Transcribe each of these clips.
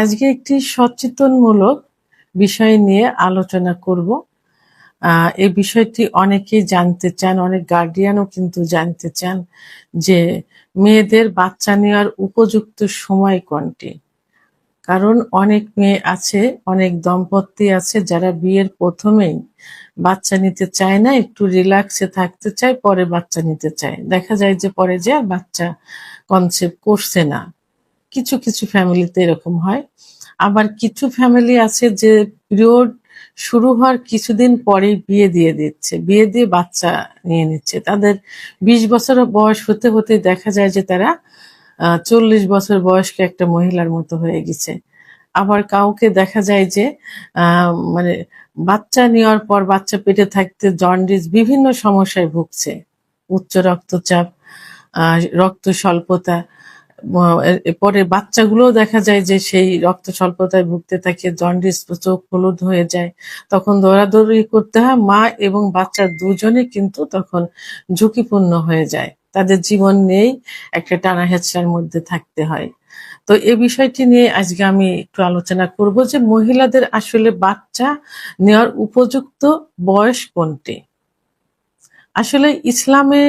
আজকে একটি সচেতনমূলক বিষয় নিয়ে আলোচনা করব। এই বিষয়টি অনেকেই জানতে চান, অনেক গার্ডিয়ানও কিন্তু জানতে চান যে মেয়েদের বাচ্চা নেওয়ার উপযুক্ত সময় কোনটি। কারণ অনেক মেয়ে আছে, অনেক দম্পতি আছে যারা বিয়ের প্রথমেই বাচ্চা নিতে চায় না, একটু রিল্যাক্সে থাকতে চায়, পরে বাচ্চা নিতে চায়। দেখা যায় যে পরে যে আর বাচ্চা কনসেপ্ট করছে না। কিছু কিছু ফ্যামিলিতে এরকম হয়। আবার কিছু ফ্যামিলি আছে যে পিরিয়ড শুরু হওয়ার কিছুদিন পরেই বিয়ে দিয়ে দিচ্ছে। বিয়ে দিয়ে বাচ্চা নিয়ে নিচ্ছে। তাদের বিশ বছর বয়স হতে হতে দেখা যায় যে তারা চল্লিশ বছর বয়স্ক একটা মহিলার মতো হয়ে গেছে। আবার কাউকে দেখা যায় যে মানে বাচ্চা নেওয়ার পর বাচ্চা পেটে থাকতে জন্ডিস বিভিন্ন সমস্যায় ভুগছে। উচ্চ রক্তচাপ রক্ত স্বল্পতা এরপরে বাচ্চাগুলোও দেখা যায় যে সেই রক্ত স্বল্পতায় ভুগতে থাকে জন্ডিস চোখ হলুদ হয়ে যায়। তখন দৌড়াদৌড়ি করতে হয়, মা এবং বাচ্চা দুজনে কিন্তু তখন ঝুঁকিপূর্ণ হয়ে যায়। তাদের জীবন নেই একটা টানা হেঁচড়ার মধ্যে থাকতে হয়। তো এ বিষয়টি নিয়ে আজকে আমি একটু আলোচনা করব যে মহিলাদের আসলে বাচ্চা নেওয়ার উপযুক্ত বয়স কোনটি? আসলে ইসলামে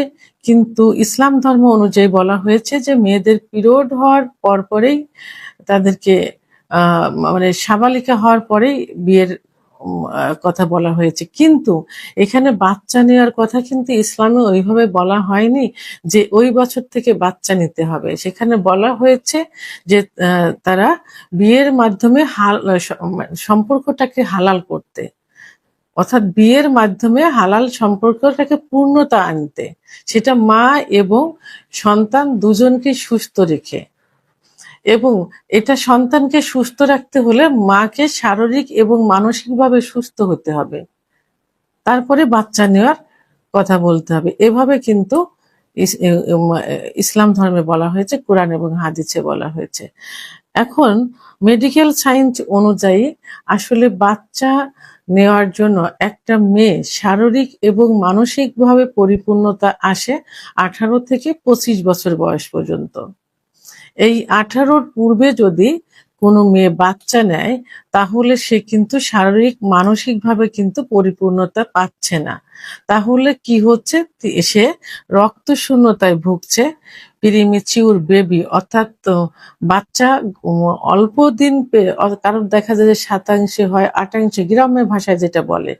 কিন্তু ইসলাম ধর্ম অনুযায়ী বলা হয়েছে যে মেয়েদের পিরিয়ড হওয়ার পরপরেই তাদেরকে মানে সাবালিকা হওয়ার পরেই বিয়ের কথা বলা হয়েছে। কিন্তু এখানে বাচ্চা নেওয়ার কথা কিন্তু ইসলামে ওইভাবে বলা হয়নি যে ওই বছর থেকে বাচ্চা নিতে হবে। সেখানে বলা হয়েছে যে তারা বিয়ের মাধ্যমে হাল সম্পর্কটাকে হালাল করতে। অর্থাৎ বিয়ের মাধ্যমে হালাল সম্পর্কটাকে পূর্ণতা আনতে। সেটা মা এবং সন্তান দুজনকে সুস্থ রেখে। এবং এটা সন্তানকে সুস্থ রাখতে হলে মাকে শারীরিক এবং মানসিকভাবে সুস্থ হতে হবে। তারপরে বাচ্চা নেওয়ার কথা বলতে হবে। এভাবে কিন্তু ইসলাম ধর্মে বলা হয়েছে, কোরআন এবং হাদিসে বলা হয়েছে। এখন মেডিকেল সায়েন্স অনুযায়ী আসলে বাচ্চা নেওয়ার জন্য একটা মেয়ে শারীরিক এবং মানসিকভাবে পরিপূর্ণতা আসে আঠারো থেকে পঁচিশ বছর বয়স পর্যন্ত। এই আঠারোর পূর্বে যদি কোনো মেয়ে বাচ্চা নেয়, তাহলে সে কিন্তু শারীরিক, মানসিকভাবে কিন্তু পরিপূর্ণতা পাচ্ছে না। তাহলে কি হচ্ছে? সে রক্ত শূন্যতায় ভুগছে। প্রিমিচিউর বেবি অর্থাৎ বাচ্চা অল্প দিন কারণ দেখা যায় যে শতাংশে হয়, আটাংশে গ্রামের ভাষায় যেটা বলে,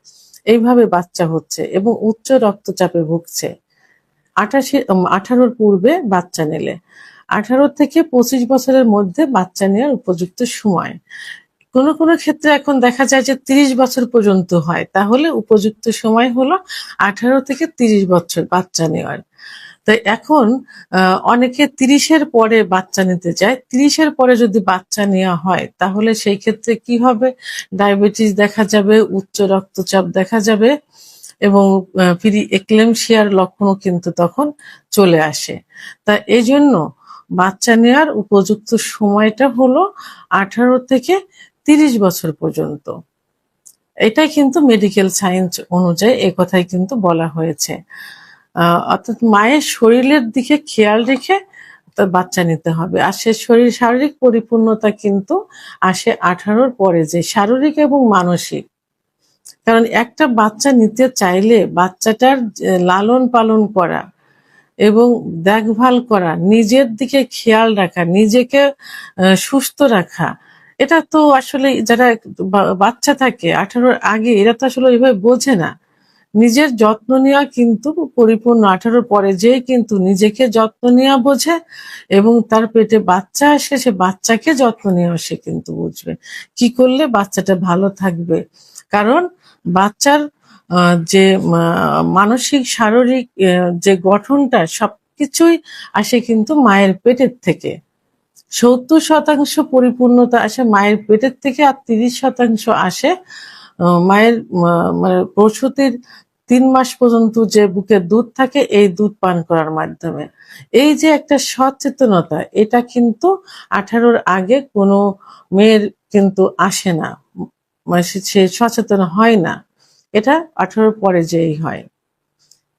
এইভাবে বাচ্চা হচ্ছে এবং উচ্চ রক্তচাপে ভুগছে। আঠাশে আঠারোর পূর্বে বাচ্চা নিলে। আঠারো থেকে পঁচিশ বছরের মধ্যে বাচ্চা নেওয়ার উপযুক্ত সময়। কোনো কোনো ক্ষেত্রে এখন দেখা যায় যে তিরিশ বছর পর্যন্ত হয়। তাহলে উপযুক্ত সময় হলো আঠারো থেকে তিরিশ বছর বাচ্চা নেওয়ার। তো এখন অনেকে তিরিশের পরে বাচ্চা নিতে চায়। তিরিশের পরে যদি বাচ্চা নেওয়া হয়, তাহলে সেই ক্ষেত্রে কি হবে? ডায়াবেটিস দেখা যাবে, উচ্চ রক্তচাপ দেখা যাবে এবং ফ্রি এক্লেমশিয়ার লক্ষণও কিন্তু তখন চলে আসে। তা এই জন্য বাচ্চা নেওয়ার উপযুক্ত সময়টা হলো আঠারো থেকে তিরিশ বছর পর্যন্ত। এটাই কিন্তু মেডিকেল সায়েন্স অনুযায়ী কথাই কিন্তু বলা হয়েছে। অর্থাৎ মায়ের শরীরের দিকে খেয়াল রেখে তার বাচ্চা নিতে হবে। আর সে শরীর শারীরিক পরিপূর্ণতা কিন্তু আসে আঠারোর পরে যে শারীরিক এবং মানসিক। কারণ একটা বাচ্চা নিতে চাইলে বাচ্চাটার লালন পালন করা এবং দেখভাল করা, নিজের দিকে খেয়াল রাখা, নিজেকে সুস্থ রাখা। এটা তো আসলে যারা বাচ্চা থাকে, আঠারোর আগে এরা তো আসলে ওইভাবে বোঝে না। নিজের যত্ন নেওয়া কিন্তু পরিপূর্ণ, আঠারোর পরে যে কিন্তু নিজেকে যত্ন নেওয়া বোঝে এবং তার পেটে বাচ্চা আসে, সে বাচ্চাকে যত্ন নেওয়া সে কিন্তু বুঝবে। কি করলে বাচ্চাটা ভালো থাকবে? কারণ বাচ্চার যে মানসিক, শারীরিক যে গঠনটা সবকিছুই আসে কিন্তু মায়ের পেটের থেকে। সত্তর শতাংশ পরিপূর্ণতা আসে মায়ের পেটের থেকে আর তিরিশ শতাংশ আসে মায়ের মানে প্রসূতির তিন মাস পর্যন্ত যে বুকে দুধ থাকে, এই দুধ পান করার মাধ্যমে। এই যে একটা সচেতনতা, এটা কিন্তু আঠারোর আগে কোনো মেয়ের কিন্তু আসে না। মানে সে সচেতন হয় না। এটা আঠারোর পরে যেই হয়।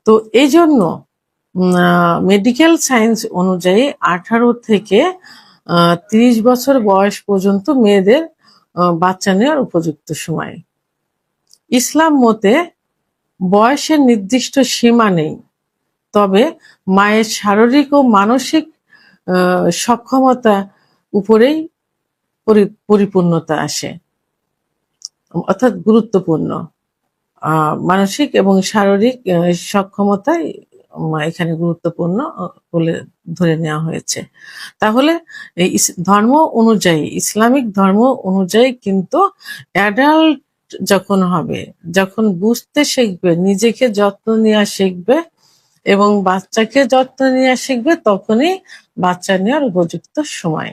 তো এই জন্য মেডিকেল সায়েন্স অনুযায়ী আঠারো থেকে তিরিশ বছর বয়স পর্যন্ত মেয়েদের বাচ্চা নেওয়ার উপযুক্ত সময়। ইসলাম মতে বয়সের নির্দিষ্ট সীমা নেই। তবে মায়ের শারীরিক ও মানসিক সক্ষমতা উপরেই পরি- পরিপূর্ণতা আসে। অর্থাৎ গুরুত্বপূর্ণ। মানসিক এবং শারীরিক সক্ষমতাই এখানে গুরুত্বপূর্ণ বলে ধরে নেওয়া হয়েছে। তাহলে ধর্ম অনুযায়ী, ইসলামিক ধর্ম অনুযায়ী কিন্তু অ্যাডাল্ট যখন হবে, যখন বুঝতে শিখবে, নিজেকে যত্ন নেওয়া শিখবে এবং বাচ্চাকে যত্ন নেওয়া শিখবে, তখনই বাচ্চা নেওয়ার উপযুক্ত সময়।